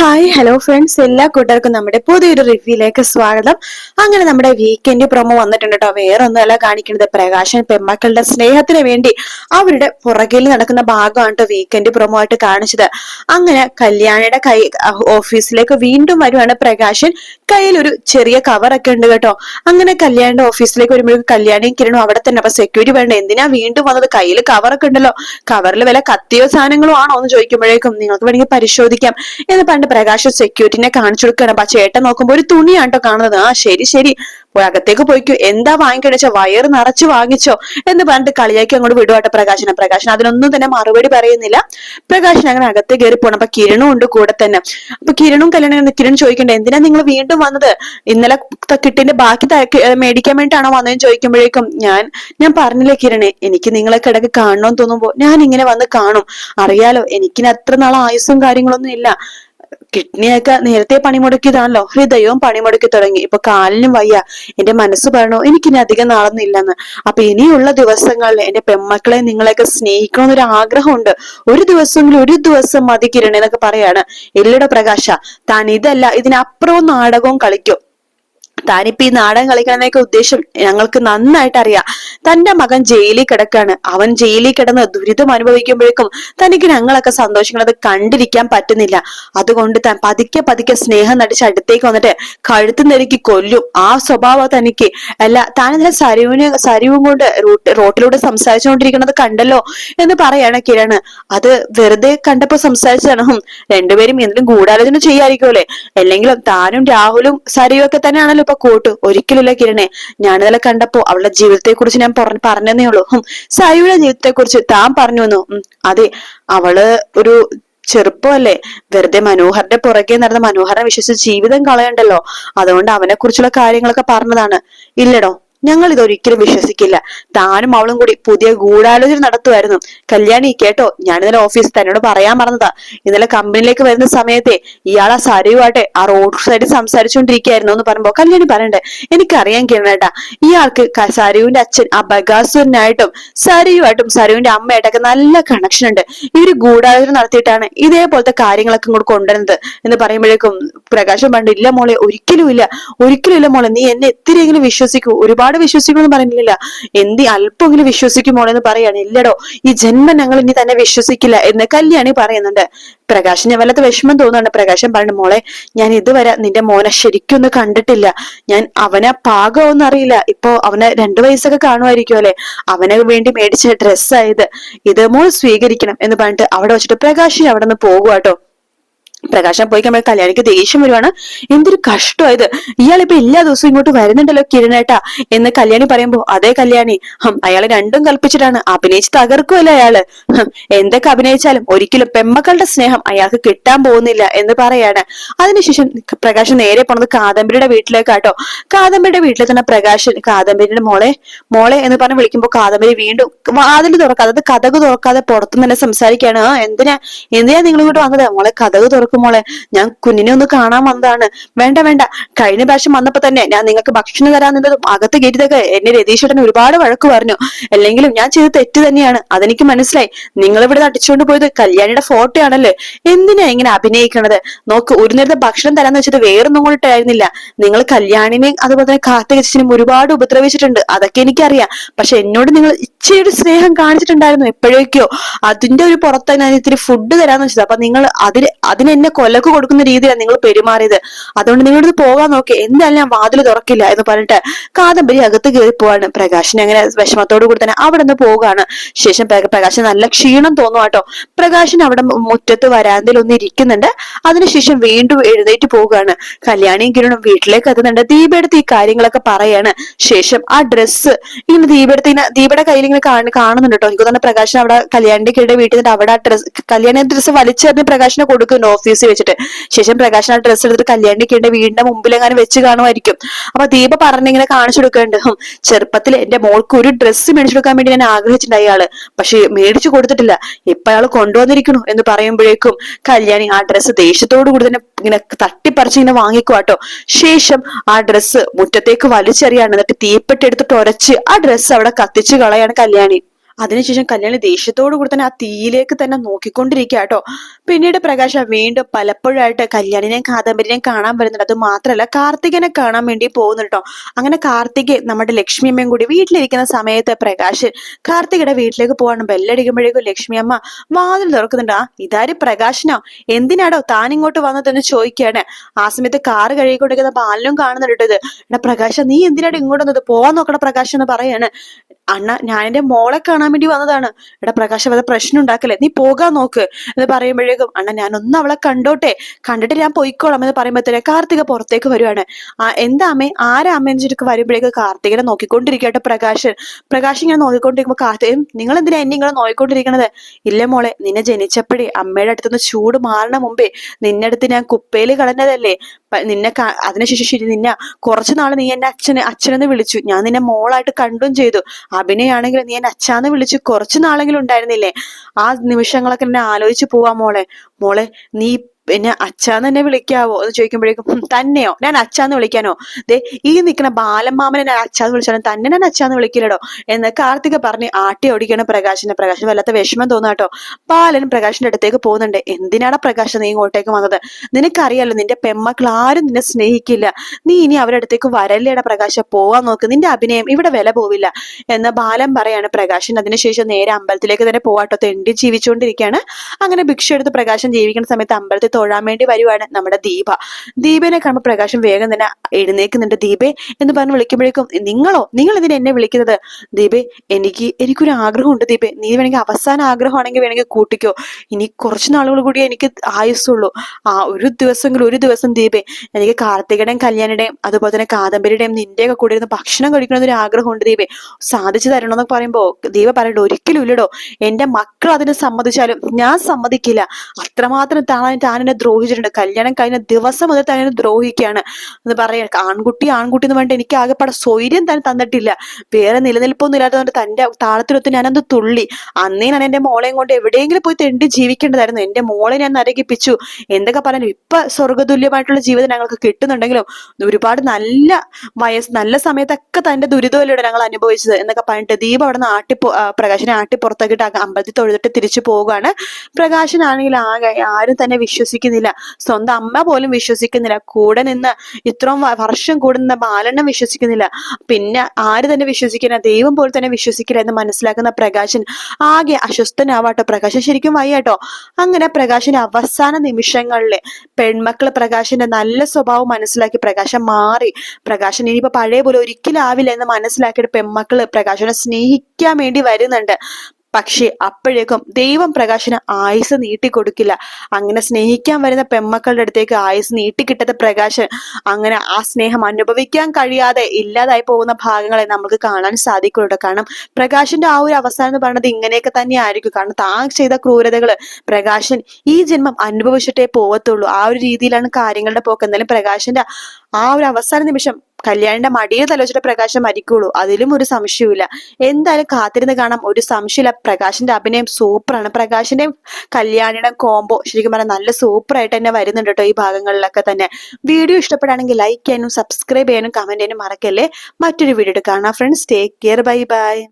Hi hello friends. എല്ലാ കൂട്ടർക്കും നമ്മുടെ പുതിയൊരു റിവ്യൂയിലേക്ക് സ്വാഗതം. അങ്ങനെ നമ്മുടെ വീക്കെൻഡ് പ്രൊമോ വന്നിട്ടുണ്ട് കേട്ടോ വേറെ ഒന്നുമല്ല കാണിക്കുന്നത് പ്രകാശൻ പെമ്മക്കളുടെ സ്നേഹത്തിന് വേണ്ടി അവരുടെ പുറകിൽ നടക്കുന്ന ഭാഗമാണ് കേട്ടോ വീക്കെൻഡ് പ്രൊമോ ആയിട്ട് കാണിച്ചത്. അങ്ങനെ കല്യാണിയുടെ കൈ ഓഫീസിലേക്ക് വീണ്ടും വരുവാണ് പ്രകാശൻ. കയ്യിൽ ഒരു ചെറിയ കവറൊക്കെ ഉണ്ട് കേട്ടോ. അങ്ങനെ കല്യാണിന്റെ ഓഫീസിലേക്ക് വരുമ്പോഴേക്കും കല്യാണിയും കിരണും അവിടെ തന്നെ. അപ്പൊ സെക്യൂരിറ്റി വേണ്ട എന്തിനാ വീണ്ടും വന്നത്? കയ്യിൽ കവറൊക്കെ ഉണ്ടല്ലോ. കവറിൽ വില കത്തിയോ സാധനങ്ങളോ ആണോ? എന്ന് ചോദിക്കുമ്പോഴേക്കും നിങ്ങൾക്ക് വേണമെങ്കിൽ പരിശോധിക്കാം. എന്ന് പണ്ട് പ്രകാശ് സെക്യൂരിറ്റിനെ കാണിച്ചു കൊടുക്കണം അപ്പൊ ചേട്ടൻ നോക്കുമ്പോ ഒരു തുണിയാണ് കേട്ടോ കാണുന്നത്. ആ ശരി ശരി. പോയി അകത്തേക്ക് പോയിക്കോ. എന്താ വാങ്ങിക്കണിച്ച? വയറ് നിറച്ച് വാങ്ങിച്ചോ എന്ന് പറഞ്ഞിട്ട് കളിയാക്കി അങ്ങോട്ട് വിടുവാട്ടെ പ്രകാശനെ. പ്രകാശൻ അതിനൊന്നും തന്നെ മറുപടി പറയുന്നില്ല. പ്രകാശൻ അങ്ങനെ അകത്ത് കയറി പോണം. അപ്പൊ കിരണും ഉണ്ട് കൂടെ തന്നെ. അപ്പൊ കിരണും കല്യാണം കിരൺ ചോദിക്കണ്ടേ എന്തിനാ നിങ്ങൾ വീണ്ടും വന്നത്? ഇന്നലെ കിട്ടിന്റെ ബാക്കി മേടിക്കാൻ വേണ്ടിയിട്ടാണോ വന്നതെന്ന് ചോദിക്കുമ്പോഴേക്കും ഞാൻ ഞാൻ പറഞ്ഞില്ലേ കിരണെ എനിക്ക് നിങ്ങളെ കിടക്ക് കാണണമെന്ന് തോന്നുമ്പോ ഞാൻ ഇങ്ങനെ വന്ന് കാണും. അറിയാലോ എനിക്കിന് അത്ര നാളെ ആയുസ്സും കാര്യങ്ങളൊന്നും ഇല്ല. കിഡ്നിയൊക്കെ നേരത്തെ പണിമുടക്കിയതാണല്ലോ. ഹൃദയവും പണിമുടക്കി തുടങ്ങി. ഇപ്പൊ കാലിനും വയ്യ. എന്റെ മനസ്സ് പറഞ്ഞു എനിക്കിനി അധികം നാളൊന്നും ഇല്ലെന്ന്. അപ്പൊ ഇനിയുള്ള ദിവസങ്ങളിൽ എന്റെ പെമ്മക്കളെ നിങ്ങളെയൊക്കെ സ്നേഹിക്കണമെന്നൊരു ആഗ്രഹമുണ്ട്. ഒരു ദിവസമെങ്കിലും ഒരു ദിവസം മതി കിരണെന്നൊക്കെ പറയാണ്. എല്ലട പ്രകാശ താൻ ഇതല്ല ഇതിനപ്പുറവും നാടകവും കളിക്കും. താനിപ്പോ ഈ നാടകം കളിക്കണമെന്നൊക്കെ ഉദ്ദേശം ഞങ്ങൾക്ക് നന്നായിട്ട് അറിയാം. തന്റെ മകൻ ജയിലിൽ കിടക്കാണ്. അവൻ ജയിലിൽ കിടന്ന് ദുരിതം അനുഭവിക്കുമ്പോഴേക്കും തനിക്ക് ഞങ്ങളൊക്കെ സന്തോഷിക്കുന്നത് കണ്ടിരിക്കാൻ പറ്റുന്നില്ല. അതുകൊണ്ട് താൻ പതുക്കെ പതുക്കെ സ്നേഹം നടിച്ച് അടുത്തേക്ക് വന്നിട്ട് കഴുത്ത് നെരുക്കി കൊല്ലും. ആ സ്വഭാവം തനിക്ക്. അല്ല താൻ ഇന്നലെ സരുവിന് സരുവും കൊണ്ട് റൂട്ട് റോട്ടിലൂടെ സംസാരിച്ചുകൊണ്ടിരിക്കുന്നത് കണ്ടല്ലോ എന്ന് പറയാണ് കിരണ്. അത് വെറുതെ കണ്ടപ്പോ സംസാരിച്ചതാണ് രണ്ടുപേരും എന്തിനും ഗൂഢാലോചന ചെയ്യായിരിക്കുമല്ലേ അല്ലെങ്കിലും താനും രാഹുലും സരയും ഒക്കെ തന്നെയാണല്ലോ ഇപ്പൊ കൂട്ടു. ഒരിക്കലില്ല കിരണെ. ഞാനിതല കണ്ടപ്പോ അവളുടെ ജീവിതത്തെ കുറിച്ച് ഞാൻ പറഞ്ഞു പറഞ്ഞതേ ഉള്ളൂ. ഹും. സരയുടെ ജീവിതത്തെ കുറിച്ച് താൻ പറഞ്ഞു വന്നു. അതെ. അവൾ ഒരു ചെറുപ്പമല്ലേ? വെറുതെ മനോഹറിന്റെ പുറകെ നടന്ന മനോഹരനെ വിശ്വസിച്ച് ജീവിതം കളയണ്ടല്ലോ. അതുകൊണ്ട് അവനെ കുറിച്ചുള്ള കാര്യങ്ങളൊക്കെ പറഞ്ഞതാണ്. ഇല്ലടോ. ഞങ്ങൾ ഇതൊരിക്കലും വിശ്വസിക്കില്ല. താനും അവളും കൂടി പുതിയ ഗൂഢാലോചന നടത്തുമായിരുന്നു കല്യാണി കേട്ടോ ഞാൻ ഇന്നലെ ഓഫീസിൽ തന്നോട് പറയാൻ മറന്നതാ. ഇന്നലെ കമ്പനിയിലേക്ക് വരുന്ന സമയത്തെ ഇയാൾ ആ സരയുമായിട്ട് ആ റോഡ് സൈഡിൽ സംസാരിച്ചുകൊണ്ടിരിക്കുകയായിരുന്നു എന്ന് പറയുമ്പോ കല്യാണി പറയണ്ടേ എനിക്കറിയാൻ കിരണേട്ടാ ഇയാൾക്ക് സരുവിന്റെ അച്ഛൻ ആ ബഗാസുരനായിട്ടും സരയുമായിട്ടും സരുവിന്റെ അമ്മയായിട്ടൊക്കെ നല്ല കണക്ഷൻ ഉണ്ട്. ഇവർ ഗൂഢാലോചന നടത്തിയിട്ടാണ് ഇതേപോലത്തെ കാര്യങ്ങളൊക്കെ ഇങ്ങോട്ട് കൊണ്ടുവരുന്നത്. എന്ന് പറയുമ്പോഴേക്കും പ്രകാശം പണ്ട് ഇല്ല മോളെ ഒരിക്കലും ഇല്ല ഒരിക്കലും ഇല്ല മോളെ നീ എന്നെ എത്തിരെങ്കിലും വിശ്വസിക്കൂ. ഒരുപാട് വിശ്വസിക്കുമെന്ന് പറയുന്നില്ല എന്തി അല്പമെങ്കിലും വിശ്വസിക്കും മോളെ എന്ന് പറയാണ്. ഇല്ലടോ ഈ ജന്മം ഞങ്ങൾ ഇനി തന്നെ വിശ്വസിക്കില്ല എന്ന് കല്യാണി പറയുന്നുണ്ട്. പ്രകാശിന് വല്ലാത്ത വിഷമം തോന്നുന്നുണ്ട്. പ്രകാശൻ പറഞ്ഞു മോളെ ഞാൻ ഇതുവരെ നിന്റെ മോനെ ശരിക്കൊന്നും കണ്ടിട്ടില്ല. ഞാൻ അവനെ പാകമൊന്നും അറിയില്ല. ഇപ്പൊ അവനെ രണ്ടു വയസ്സൊക്കെ കാണുമായിരിക്കും അല്ലെ? അവന് വേണ്ടി മേടിച്ച ഡ്രസ്സായത് ഇത്. മോൾ സ്വീകരിക്കണം എന്ന് പറഞ്ഞിട്ട് അവിടെ വെച്ചിട്ട് പ്രകാശിന് അവിടെ നിന്ന് പോകുവാട്ടോ പ്രകാശം പോയി കഴിയുമ്പോൾ കല്യാണിക്ക് ദേഷ്യം വരുവാണ്. എന്തൊരു കഷ്ടമായത് ഇയാളിപ്പോ എല്ലാ ദിവസവും ഇങ്ങോട്ട് വരുന്നുണ്ടല്ലോ കിരണേട്ടാ എന്ന് കല്യാണി പറയുമ്പോ അതേ കല്യാണി അയാളെ രണ്ടും കൽപ്പിച്ചിട്ടാണ്. അഭിനയിച്ച് തകർക്കുമല്ല അയാൾ? എന്തൊക്കെ അഭിനയിച്ചാലും ഒരിക്കലും പെമ്മക്കളുടെ സ്നേഹം അയാൾക്ക് കിട്ടാൻ പോകുന്നില്ല എന്ന് പറയാണ്. അതിനുശേഷം പ്രകാശം നേരെ പോണത് കാദംബരിയുടെ വീട്ടിലേക്കാട്ടോ. കാദംബരിയുടെ വീട്ടിൽ തന്നെ പ്രകാശൻ കാദംബരിയുടെ മോളെ മോളെ എന്ന് പറഞ്ഞ് വിളിക്കുമ്പോ കാദംബരി വീണ്ടും വാതിൽ തുറക്കാതെ കഥക് തുറക്കാതെ പുറത്തു തന്നെ സംസാരിക്കാണ് "ആ, എന്തിനാ? എന്തിനാ നിങ്ങൾ ഇങ്ങോട്ട് വന്നത്? മോളെ കഥക് തുറക്കും മോളെ ഞാൻ കുഞ്ഞിനെ ഒന്ന് കാണാൻ വന്നതാണ്. വേണ്ട വേണ്ട. കഴിഞ്ഞ പ്രാവശ്യം വന്നപ്പോ തന്നെ ഞാൻ നിങ്ങൾക്ക് ഭക്ഷണം തരാൻ നിന്നതും അകത്ത് കയറ്റിയതൊക്കെ എന്നെ രതീഷേട്ടൻ ഒരുപാട് വഴക്ക് പറഞ്ഞു. അല്ലെങ്കിലും ഞാൻ ചെയ്ത് തെറ്റ് തന്നെയാണ്. അതെനിക്ക് മനസ്സിലായി. നിങ്ങൾ ഇവിടെ അടിച്ചുകൊണ്ട് പോയത് കല്യാണിയുടെ ഫോട്ടോ ആണല്ലേ? എന്തിനാ ഇങ്ങനെ അഭിനയിക്കണത്? നോക്ക് ഒരു നേരത്തെ ഭക്ഷണം തരാന്ന് വെച്ചത് വേറൊന്നും കൊണ്ടിട്ടായിരുന്നില്ല നിങ്ങൾ കല്യാണിനെയും അതുപോലെ തന്നെ കാർത്തികച്ചനും ഒരുപാട് ഉപദ്രവിച്ചിട്ടുണ്ട്. അതൊക്കെ എനിക്കറിയാം. പക്ഷെ എന്നോട് നിങ്ങൾ ഇച്ചിരി സ്നേഹം കാണിച്ചിട്ടുണ്ടായിരുന്നു എപ്പോഴേക്കോ. അതിന്റെ ഒരു പുറത്ത് ഞാൻ ഇത്തിരി ഫുഡ് തരാന്ന് വെച്ചത് അപ്പൊ നിങ്ങൾ അതിന് അതിന് എന്നെ കൊലക്ക് കൊടുക്കുന്ന രീതിയിലാണ് നിങ്ങൾ പെരുമാറിയത്. അതുകൊണ്ട് നിങ്ങളിത് പോകാൻ നോക്കി. എന്തായാലും വാതിൽ തുറക്കില്ല എന്ന് പറഞ്ഞിട്ട് കാദംബരി അകത്ത് കയറി പോവാണ്. പ്രകാശിന് അങ്ങനെ വിഷമത്തോടു കൂടി തന്നെ അവിടെ നിന്ന് പോവുകയാണ്. ശേഷം പ്രകാശൻ നല്ല ക്ഷീണം തോന്നും കേട്ടോ. പ്രകാശൻ അവിടെ മുറ്റത്ത് വരാന്തയിൽ ഒന്ന് ഇരിക്കുന്നുണ്ട്. അതിനുശേഷം വീണ്ടും എഴുന്നേറ്റ് പോവുകയാണ്. കല്യാണിയും കിരണും വീട്ടിലേക്ക് എത്തുന്നുണ്ട്. ദീപയെടുത്ത് ഈ കാര്യങ്ങളൊക്കെ പറയാണ്. ശേഷം ആ ഡ്രസ്സ് ഇങ്ങനെ ദീപയെടുത്ത് ഇങ്ങനെ ദീപയുടെ കയ്യിൽ ഇങ്ങനെ കാണ- കാണുന്നുണ്ട് കേട്ടോ. എനിക്ക് തന്നെ പ്രകാശൻ അവിടെ കല്യാണിന്റെ കീഴുടെ വീട്ടിൽ നിന്ന് അവിടെ ആ ഡ്രസ് കല്യാണി ഡ്രസ്സ് വലിച്ചെറിഞ്ഞ് പ്രകാശിനെ കൊടുക്കുന്നു ഓഫീസിൽ വെച്ചിട്ട്. ശേഷം പ്രകാശൻ ആ ഡ്രസ്സ് എടുത്തിട്ട് കല്യാണി കിടെ വീടിന്റെ മുമ്പിൽ എങ്ങനെ വെച്ച് കാണുമായിരിക്കും. അപ്പൊ ദീപ പറഞ്ഞിങ്ങനെ കാണിച്ചു കൊടുക്കേണ്ട. ചെറുപ്പത്തിൽ എന്റെ മോൾക്ക് ഒരു ഡ്രസ്സ് മേടിച്ചു കൊടുക്കാൻ വേണ്ടി ഞാൻ ആഗ്രഹിച്ചിട്ടുണ്ട് ആൾ. പക്ഷെ മേടിച്ചു കൊടുത്തിട്ടില്ല. ഇപ്പൊ അയാൾ കൊണ്ടുവന്നിരിക്കണു എന്ന് പറയുമ്പോഴേക്കും കല്യാണി ആ ഡ്രസ്സ് ദേഷ്യത്തോടു കൂടി തന്നെ ഇങ്ങനെ തട്ടിപ്പറിച്ച് ഇങ്ങനെ വാങ്ങിക്കുവാട്ടോ ശേഷം ആ ഡ്രസ്സ് മുറ്റത്തേക്ക് വലിച്ചെറിയാണ്. എന്നിട്ട് തീപ്പെട്ടി എടുത്തിട്ട് ഉരച്ച് ആ ഡ്രസ്സ് അവിടെ കത്തിച്ചു കളയാണ് കല്യാണി. അതിനുശേഷം കല്യാണി ദേഷ്യത്തോടു കൂടി തന്നെ ആ തീയിലേക്ക് തന്നെ നോക്കിക്കൊണ്ടിരിക്കുക കേട്ടോ പിന്നീട് പ്രകാശ വീണ്ടും പലപ്പോഴായിട്ട് കല്യാണിനെയും കാദംബരിനെയും കാണാൻ വരുന്നുണ്ട്. അത് മാത്രമല്ല കാർത്തികനെ കാണാൻ വേണ്ടി പോകുന്നുണ്ട് കേട്ടോ അങ്ങനെ കാർത്തിക് നമ്മുടെ ലക്ഷ്മി അമ്മയും കൂടി വീട്ടിലിരിക്കുന്ന സമയത്ത് പ്രകാശ് കാർത്തികയുടെ വീട്ടിലേക്ക് പോവാണ്. ബെല്ലടിക്കുമ്പോഴേക്കും ലക്ഷ്മി അമ്മ വാതിൽ തുറക്കുന്നുണ്ട്. ആ ഇതാര് പ്രകാശനോ? എന്തിനാടോ താൻ ഇങ്ങോട്ട് വന്നതെന്ന് ചോദിക്കുകയാണ്. ആ സമയത്ത് കാറ് കഴുകിക്കൊണ്ടിരിക്കുന്ന ബാലനും കാണുന്നുണ്ട് ഇത്. എടാ പ്രകാശ നീ എന്തിനാടോ ഇങ്ങോട്ട് വന്നത് പോവാൻ നോക്കണ പ്രകാശ് എന്ന് പറയാണ്. അണ്ണ ഞാൻ എന്റെ മോളെ കാണാൻ വേണ്ടി വന്നതാണ്. എടാ പ്രകാശ് അവരെ പ്രശ്നം ഉണ്ടാക്കല്ലേ? നീ പോകാൻ നോക്ക്. എന്ന് പറയുമ്പോഴേക്കും അണ്ണ ഞാൻ ഒന്ന് അവളെ കണ്ടോട്ടെ? കണ്ടിട്ട് ഞാൻ പോയിക്കോളാം എന്ന് പറയുമ്പോഴത്തേനെ കാർത്തിക പുറത്തേക്ക് വരുവാണ്. ആ എന്താ അമ്മേ? ആരാ അമ്മ എന്ന് ചുരുക്ക് വരുമ്പോഴേക്ക് കാർത്തികനെ നോക്കിക്കൊണ്ടിരിക്കട്ടെ പ്രകാശൻ പ്രകാശ് ഇങ്ങനെ നോക്കിക്കൊണ്ടിരിക്കുമ്പോ കാർത്തിക നിങ്ങൾ എന്തിനാ എന്നെ ഇങ്ങനെ നോക്കിക്കൊണ്ടിരിക്കണത്? ഇല്ല മോളെ നിന്നെ ജനിച്ചപ്പോഴേ അമ്മയുടെ അടുത്തുനിന്ന് ചൂട് മാറണ മുമ്പേ നിന്നെ അടുത്ത് ഞാൻ കുപ്പയിൽ കളഞ്ഞതല്ലേ? നിന്നെ അതിനുശേഷം ശരി നിന്നെ കുറച്ചു നാൾ നീ എന്നെ അച്ഛനെ അച്ഛനെന്ന് വിളിച്ചു. ഞാൻ നിന്നെ മോളായിട്ട് കണ്ടും ചെയ്തു. അഭിനയാണെങ്കിൽ നീ എന്നെ അച്ഛാന്ന് വിളിച്ചു കുറച്ചു നാളെങ്കിലും ഉണ്ടായിരുന്നില്ലേ? ആ നിമിഷങ്ങളൊക്കെ എന്നെ ആലോചിച്ച് പോവാ മോളെ. മോളെ നീ എന്നെ അച്ഛാന്ന് തന്നെ വിളിക്കാവോ? എന്ന് ചോദിക്കുമ്പോഴേക്കും തന്നെയോ? ഞാൻ അച്ഛാന്ന് വിളിക്കാനോ? ദേ ഈ നിൽക്കുന്ന ബാലമാമനെ ഞാൻ അച്ഛാന്ന് വിളിച്ചാലും തന്നെ ഞാൻ അച്ഛാന്ന് വിളിക്കില്ലടോ? എന്ന് കാർത്തിക പറഞ്ഞ് ആട്ടി ഓടിക്കണം പ്രകാശിനെ. പ്രകാശം വല്ലാത്ത വിഷമം തോന്നാട്ടോ ബാലൻ പ്രകാശിന്റെ അടുത്തേക്ക് പോകുന്നുണ്ട്. എന്തിനാണ് പ്രകാശ് നീ ഇങ്ങോട്ടേക്ക് വന്നത്? നിനക്കറിയാലോ നിന്റെ പെമ്മക്കൾ ആരും നിന്നെ സ്നേഹിക്കില്ല. നീ ഇനി അവരുടെ അടുത്തേക്ക് വരല്ലേടാ പ്രകാശ? പോവാൻ നോക്ക്. നിന്റെ അഭിനയം ഇവിടെ വില പോവില്ല. എന്ന് ബാലൻ പറയാണ്. പ്രകാശൻ അതിനുശേഷം നേരെ അമ്പലത്തിലേക്ക് തന്നെ പോവാട്ടോ. തെണ്ടി ജീവിച്ചുകൊണ്ടിരിക്കുകയാണ്. അങ്ങനെ ഭിക്ഷ എടുത്ത് പ്രകാശം ജീവിക്കുന്ന സമയത്ത് അമ്പലത്തിൽ തൊഴാൻ വേണ്ടി വരുവാണ് നമ്മുടെ ദീപ. ദീപനെ കാണുമ്പോൾ പ്രകാശം വേഗം തന്നെ എഴുന്നേക്കുന്നുണ്ട്. ദീപേ എന്ന് പറഞ്ഞ് വിളിക്കുമ്പോഴേക്കും നിങ്ങളോ? നിങ്ങൾ ഇതിനെ എന്നെ വിളിക്കുന്നത്? ദീപേ എനിക്ക് എനിക്കൊരു ആഗ്രഹമുണ്ട് ദീപേ. നീ വേണമെങ്കിൽ അവസാന ആഗ്രഹമാണെങ്കിൽ വേണമെങ്കിൽ കൂട്ടിക്കോ. ഇനി കുറച്ച് നാളുകൾ കൂടി എനിക്ക് ആയുസ്സുള്ളൂ. ആ ഒരു ദിവസമെങ്കിലും ഒരു ദിവസം ദീപേ. എനിക്ക് കാർത്തികയുടെയും കല്യാണിയുടെയും അതുപോലെ തന്നെ കാദംബരിയുടെയും നിന്റെയൊക്കെ കൂടെ ഇരുന്ന് ഭക്ഷണം കഴിക്കണമെന്നൊരു ആഗ്രഹമുണ്ട് ദീപേ. സാധിച്ചു തരണം എന്നൊക്കെ പറയുമ്പോൾ ദീപ പറയണ്ട ഒരിക്കലും ഇല്ലടോ. എന്റെ മക്കൾ അതിന് സമ്മതിച്ചാലും ഞാൻ സമ്മതിക്കില്ല. അത്രമാത്രം താൻ താൻ എന്നെ ദ്രോഹിച്ചിട്ടുണ്ട്. കല്യാണം കഴിഞ്ഞ ദിവസം മുതൽ തന്നെ ദ്രോഹിക്കുകയാണ്. എന്ന് പറയാൻ ആൺകുട്ടി ആൺകുട്ടി എന്ന് പറഞ്ഞിട്ട് എനിക്ക് ആകെപ്പാടെ സ്വൈര്യം തന്നെ തന്നിട്ടില്ല. വേറെ നിലനിൽപ്പൊന്നും ഇല്ലാത്തതുകൊണ്ട് തന്റെ താളത്തിലൊത്ത് ഞാനത് തുള്ളി. അന്നേ ഞാൻ എന്റെ മോളെയും കൊണ്ട് എവിടെയെങ്കിലും പോയി തെണ്ടി ജീവിക്കേണ്ടതായിരുന്നു. എന്റെ മോളെ ഞാൻ നരകിപ്പിച്ചു. എന്തൊക്കെ പറഞ്ഞു ഇപ്പൊ സ്വർഗതുല്യമായിട്ടുള്ള ജീവിതം ഞങ്ങൾക്ക് കിട്ടുന്നുണ്ടെങ്കിലും ഒരുപാട് നല്ല വയസ്സ് നല്ല സമയത്തൊക്കെ തന്റെ ദുരിതമല്ലൂടെ ഞങ്ങൾ അനുഭവിച്ചത് എന്നൊക്കെ പറഞ്ഞിട്ട് ദീപ അവിടെ നിന്ന് ആട്ടി പ്രകാശനെ ആട്ടി പുറത്തേക്കിട്ട് അമ്പലത്തിൽ തൊഴുതിട്ട് തിരിച്ചു പോവുകയാണ്. പ്രകാശനാണെങ്കിൽ ആകെ ആരും തന്നെ വിശ്വസിക്കുന്നില്ല. സ്വന്തം അമ്മ പോലും വിശ്വസിക്കുന്നില്ല. കൂടെ നിന്ന് ഇത്രയും വർഷം കൂടുന്ന നിന്ന ബാലണ്ണൻ വിശ്വസിക്കുന്നില്ല. പിന്നെ ആര് തന്നെ വിശ്വസിക്കില്ല? ദൈവം പോലും തന്നെ വിശ്വസിക്കില്ല എന്ന് മനസ്സിലാക്കുന്ന പ്രകാശൻ ആകെ അസ്വസ്ഥനാവാട്ടോ. പ്രകാശൻ ശരിക്കും വയ്യാട്ടോ. അങ്ങനെ പ്രകാശിന്റെ അവസാന നിമിഷങ്ങളിൽ പെൺമക്കൾ പ്രകാശന്റെ നല്ല സ്വഭാവം മനസ്സിലാക്കി പ്രകാശൻ മാറി. പ്രകാശൻ ഇനിയിപ്പോ പഴയ പോലെ ഒരിക്കലും ആവില്ല എന്ന് മനസ്സിലാക്കിയിട്ട് പെൺമക്കൾ പ്രകാശനെ സ്നേഹിക്കാൻ വേണ്ടി വരുന്നുണ്ട്. പക്ഷെ അപ്പോഴേക്കും ദൈവം പ്രകാശന് ആയുസ് നീട്ടിക്കൊടുക്കില്ല. അങ്ങനെ സ്നേഹിക്കാൻ വരുന്ന പെമ്മക്കളുടെ അടുത്തേക്ക് ആയുസ് നീട്ടിക്കിട്ടത് പ്രകാശൻ അങ്ങനെ ആ സ്നേഹം അനുഭവിക്കാൻ കഴിയാതെ ഇല്ലാതായി പോകുന്ന ഭാഗങ്ങളെ നമുക്ക് കാണാൻ സാധിക്കുള്ളൂ കാരണം പ്രകാശന്റെ ആ ഒരു അവസാനം എന്ന് പറയുന്നത് ഇങ്ങനെയൊക്കെ തന്നെ ആയിരിക്കും കാരണം താൻ ചെയ്ത ക്രൂരതകൾ പ്രകാശൻ ഈ ജന്മം അനുഭവിച്ചിട്ടേ പോവത്തുള്ളൂ. ആ ഒരു രീതിയിലാണ് കാര്യങ്ങളുടെ പോക്ക്. എന്നാലും പ്രകാശന്റെ ആ ഒരു അവസാന നിമിഷം കല്യാണിന്റെ മടിയെ തലോച്ചിട്ട് പ്രകാശം മരിക്കുള്ളൂ. അതിലും ഒരു സംശയവുമില്ല. എന്തായാലും കാത്തിരുന്ന് കാണാം. ഒരു സംശയമില്ല. പ്രകാശിന്റെ അഭിനയം സൂപ്പറാണ്. പ്രകാശിന്റെയും കല്യാണിയുടെ കോംബോ ശരിക്കും പറഞ്ഞാൽ നല്ല സൂപ്പറായിട്ട് തന്നെ വരുന്നുണ്ട് കേട്ടോ ഈ ഭാഗങ്ങളിലൊക്കെ തന്നെ. വീഡിയോ ഇഷ്ടപ്പെടുകയാണെങ്കിൽ ലൈക്ക് ചെയ്യാനും സബ്സ്ക്രൈബ് ചെയ്യാനും കമന്റ് ചെയ്യാനും മറക്കല്ലേ. മറ്റൊരു വീഡിയോ കാണാം. Friends take care bye bye